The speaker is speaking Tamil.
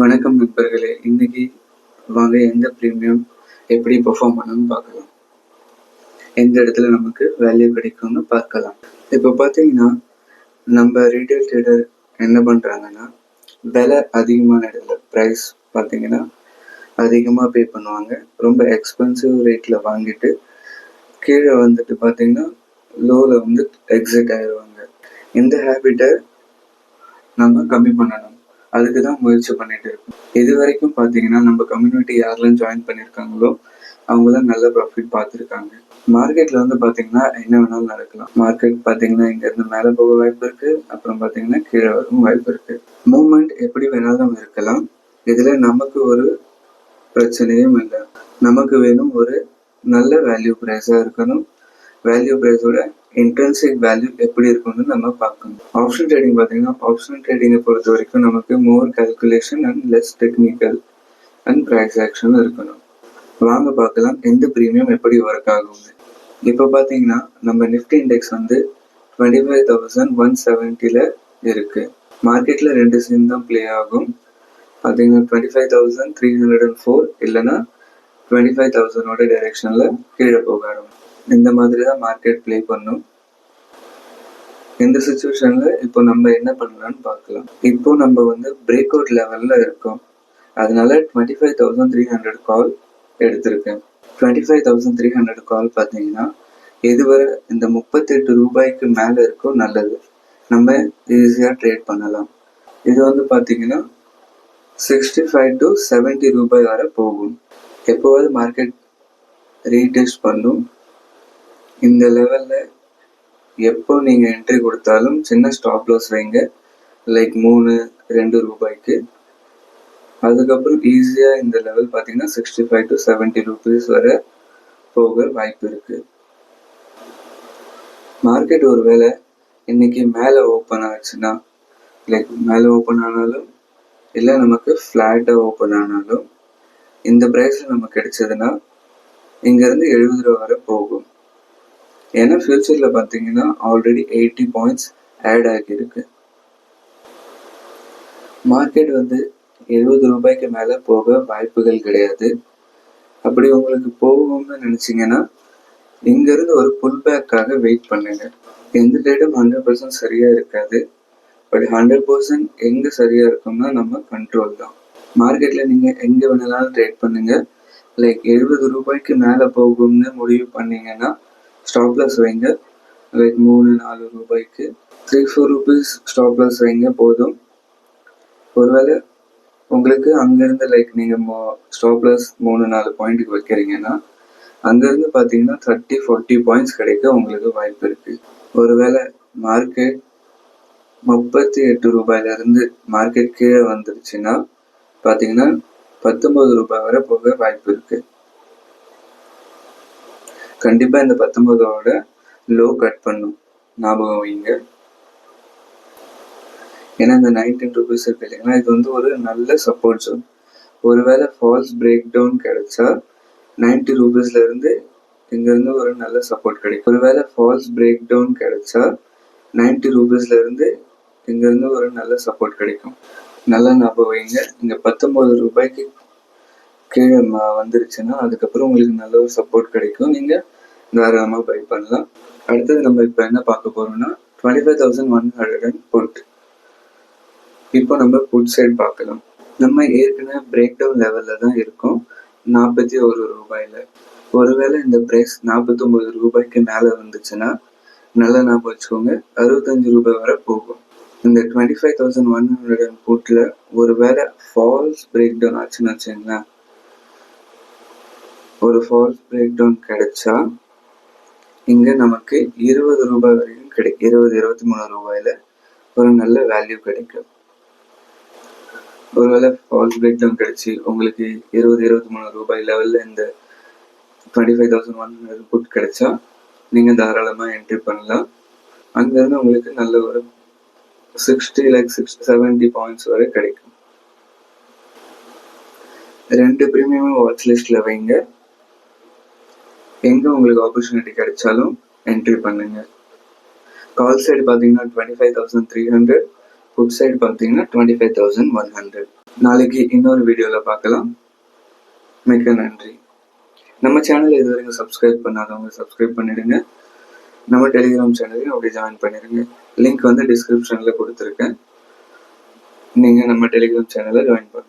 வணக்கம் நண்பர்களே. இன்னைக்கு வாங்க எந்த ப்ரீமியம் எப்படி பெர்ஃபார்ம் பண்ணணும்னு பார்க்கலாம். எந்த இடத்துல நமக்கு வேல்யூ கிடைக்கும்னு பார்க்கலாம். இப்போ பார்த்தீங்கன்னா நம்ம ரீட்டைல் ட்ரேடர் என்ன பண்ணுறாங்கன்னா விலை அதிகமான இடத்துல ப்ரைஸ் பார்த்தீங்கன்னா அதிகமாக பே பண்ணுவாங்க. ரொம்ப எக்ஸ்பென்சிவ் ரேட்டில் வாங்கிட்டு கீழே வந்துட்டு பார்த்தீங்கன்னா லோவில் வந்து எக்ஸிட் ஆயிடுவாங்க இந்த ஹேபிட்டை நம்ம கம்மி பண்ணணும். அதுக்கு தான் முயற்சி பண்ணிட்டு இருக்கோம். இது வரைக்கும் பார்த்தீங்கன்னா நம்ம கம்யூனிட்டி யாரெல்லாம் ஜாயின் பண்ணியிருக்காங்களோ அவங்க தான் நல்ல ப்ராஃபிட் பார்த்துருக்காங்க. மார்க்கெட்ல வந்து பார்த்தீங்கன்னா என்ன வேணாலும் நடக்கலாம். மார்க்கெட் பார்த்தீங்கன்னா இங்கேருந்து மேலே போக வாய்ப்பு இருக்கு. அப்புறம் பார்த்தீங்கன்னா கீழே வரவும் வாய்ப்பு இருக்கு. மூமெண்ட் எப்படி வேணாலும் இருக்கலாம். இதில் நமக்கு ஒரு பிரச்சனையும் இல்லை. நமக்கு வேணும் ஒரு நல்ல வேல்யூ ப்ரைஸாக இருக்கணும். வேல்யூ ப்ரைஸோட இன்ட்ரென்சிக் வேல்யூ எப்படி இருக்கும்னு நம்ம பார்க்கணும். ஆப்ஷன் ட்ரேடிங் பார்த்தீங்கன்னா ஆப்ஷன் ட்ரேடிங்கை பொறுத்த வரைக்கும் நமக்கு more calculation and less technical and price action இருக்கணும். வாங்க பார்க்கலாம் எந்த ப்ரீமியம் எப்படி ஒர்க் ஆகும் இப்போ பார்த்தீங்கன்னா நம்ம நிஃப்டி இண்டெக்ஸ் வந்து டுவெண்ட்டி ஃபைவ் தௌசண்ட் ஒன் செவன்ட்டியில் இருக்கு. மார்க்கெட்டில் ரெண்டு சீன் தான் ப்ளே ஆகும். பார்த்தீங்கன்னா twenty five thousand three hundred and four இல்லைன்னா டுவெண்ட்டி ஃபைவ் தௌசண்டோட டைரெக்ஷனில் கீழே போக ஆரம்பிக்கும். இந்த மாதிரி தான் மார்க்கெட் ப்ளே பண்ணும். இந்த சுச்சுவேஷனில் இப்போ நம்ம என்ன பண்ணலாம்னு பார்க்கலாம். இப்போ நம்ம வந்து பிரேக் அவுட் லெவலில் இருக்கோம். அதனால twenty five thousand three hundred call எடுத்திருக்கேன். Twenty five thousand three hundred call பார்த்தீங்கன்னா இதுவரை இந்த முப்பத்தெட்டு ரூபாய்க்கு மேலே இருக்கோ நல்லது. நம்ம ஈஸியாக ட்ரேட் பண்ணலாம். இது வந்து பார்த்தீங்கன்னா சிக்ஸ்டி ஃபைவ் டு செவன்ட்டி ரூபாய் வரை போகும். எப்போவாது மார்க்கெட் ரீடெஸ்ட் பண்ணும். இந்த லெவலில் எப்போ நீங்கள் என்ட்ரி கொடுத்தாலும் சின்ன ஸ்டாப் லாஸ் வைங்க. லைக் மூணு ரெண்டு ரூபாய்க்கு. அதுக்கப்புறம் ஈஸியாக இந்த லெவல் பார்த்தீங்கன்னா sixty five to seventy rupees வர போக வாய்ப்பு இருக்குது மார்க்கெட் ஒரு வேளை இன்னைக்கு மேலே ஓப்பன் ஆச்சுன்னா லைக் மேலே ஓப்பன் ஆனாலும் இல்லை நமக்கு ஃப்ளாட்டாக ஓப்பன் ஆனாலும் இந்த ப்ரைஸில் நமக்கு கிடைச்சதுன்னா இங்கேருந்து எழுபது ரூபா வரை போகும். ஏன்னா ஃபியூச்சரில் பார்த்தீங்கன்னா ஆல்ரெடி எயிட்டி பாயிண்ட்ஸ் ஆட் ஆகியிருக்கு. மார்க்கெட் வந்து எழுபது ரூபாய்க்கு மேலே போக வாய்ப்புகள் கிடையாது. அப்படி உங்களுக்கு போகும்னு நினச்சிங்கன்னா இங்கேருந்து ஒரு புல் பேக்காக வெயிட் பண்ணுங்க. எந்த டேட்டும் ஹண்ட்ரட் பர்சன்ட் சரியாக இருக்காது. பட் ஹண்ட்ரட் பர்சன்ட் எங்கே சரியாக இருக்கும்னா நம்ம கண்ட்ரோல் தான். மார்க்கெட்டில் நீங்கள் எங்கே வேணாலும் ட்ரேட் பண்ணுங்கள் லைக் எழுபது ரூபாய்க்கு மேலே போகும்னு முடிவு பண்ணீங்கன்னா ஸ்டாப்லஸ் வைங்க. லைக் மூணு நாலு ரூபாய்க்கு. த்ரீ ஃபோர் ருபீஸ் ஸ்டாப்லஸ் வைங்க போதும். ஒருவேளை உங்களுக்கு அங்கேருந்து லைக் நீங்கள் மோ ஸ்டாப் லாஸ் மூணு நாலு பாயிண்ட்டுக்கு வைக்கிறீங்கன்னா அங்கேருந்து பார்த்தீங்கன்னா தேர்ட்டி ஃபார்ட்டி பாயிண்ட்ஸ் கிடைக்க உங்களுக்கு வாய்ப்பு இருக்குது ஒருவேளை மார்க்கெட் முப்பத்தி எட்டு ரூபாயிலேருந்து மார்க்கெட் கீழே வந்துருச்சுன்னா பார்த்தீங்கன்னா பத்தொம்பது ரூபாய் வரை போக வாய்ப்பு இருக்குது கண்டிப்பாக இந்த பத்தொன்பதோட லோ கட் பண்ணும். ஞாபகம் வைங்க. ஏன்னா இந்த நைன்டீன் ருபீஸ் இருக்கு இல்லைங்களா? இது வந்து ஒரு நல்ல சப்போர்ட் ஜோன் ஒருவேளை ஃபால்ஸ் பிரேக் டவுன் கிடைச்சா நைன்டி ரூபீஸ்ல இருந்து இங்கேருந்து ஒரு நல்ல சப்போர்ட் கிடைக்கும். ஒருவேளை ஃபால்ஸ் பிரேக் டவுன் கிடைச்சா நைன்டி ரூபீஸ்ல இருந்து இங்கேருந்து ஒரு நல்ல சப்போர்ட் கிடைக்கும். நல்லா ஞாபகம் வைங்க. இங்கே பத்தொம்பது ரூபாய்க்கு கீழே வந்துருச்சுன்னா அதுக்கப்புறம் உங்களுக்கு நல்ல ஒரு சப்போர்ட் கிடைக்கும். நீங்கள் தாராளமாக பை பண்ணலாம். அடுத்தது நம்ம இப்போ என்ன பார்க்க போகிறோம்னா twenty five thousand one hundred and put இப்போ நம்ம புட் சைட் பார்க்கலாம். நம்ம ஏற்கனவே பிரேக் டவுன் லெவலில் தான் இருக்கோம். நாற்பத்தி ஒரு ரூபாயில். ஒருவேளை இந்த ப்ரைஸ் நாற்பத்தொம்பது ரூபாய்க்கு மேலே வந்துச்சுன்னா நல்லா ஞாபகம் வச்சுக்கோங்க அறுபத்தஞ்சு ரூபாய் வரை போகும். இந்த twenty five thousand one hundred and புட்டில் ஒரு வேளை ஃபால்ஸ் பிரேக் டவுன் ஆச்சுன்னு வச்சுங்களேன் ஒரு ஃபால்ஸ் பிரேக் டவுன் கிடைச்சா இங்கே நமக்கு இருபது ரூபாய் வரையும் கிடைக்கும் இருபது இருபத்தி மூணு ரூபாயில் ஒரு நல்ல வேல்யூ கிடைக்கும். ஒருவேளை ஃபால்ஸ் பிரேக் டவுன் கிடைச்சி உங்களுக்கு இருபது இருபத்தி மூணு ரூபாய் லெவலில் இந்த twenty five thousand one hundred put கிடைச்சா நீங்கள் தாராளமாக என்ட்ரி பண்ணலாம். அங்கேருந்து உங்களுக்கு நல்ல ஒரு sixty like six seventy points வரை கிடைக்கும். ரெண்டு ப்ரீமியமும் வாட்ச் லிஸ்ட்டில் வைங்க. எங்கே உங்களுக்கு ஆப்பர்ச்சுனிட்டி கிடைச்சாலும் என்ட்ரி பண்ணுங்க. கால் சைடு பார்த்தீங்கன்னா twenty five thousand three hundred put side பார்த்தீங்கன்னா twenty five thousand one hundred நாளைக்கு இன்னொரு வீடியோவில் பார்க்கலாம் மிக்க நன்றி. நம்ம சேனல் இது வரைக்கும் சப்ஸ்கிரைப் பண்ணாதவங்க சப்ஸ்கிரைப் பண்ணிடுங்க. நம்ம டெலிகிராம் சேனலையும் அப்படி ஜாயின் பண்ணிடுங்க. லிங்க் வந்து டிஸ்கிரிப்ஷனில் கொடுத்துருக்கேன். நீங்கள் நம்ம டெலிகிராம் சேனலை ஜாயின் பண்ணுங்க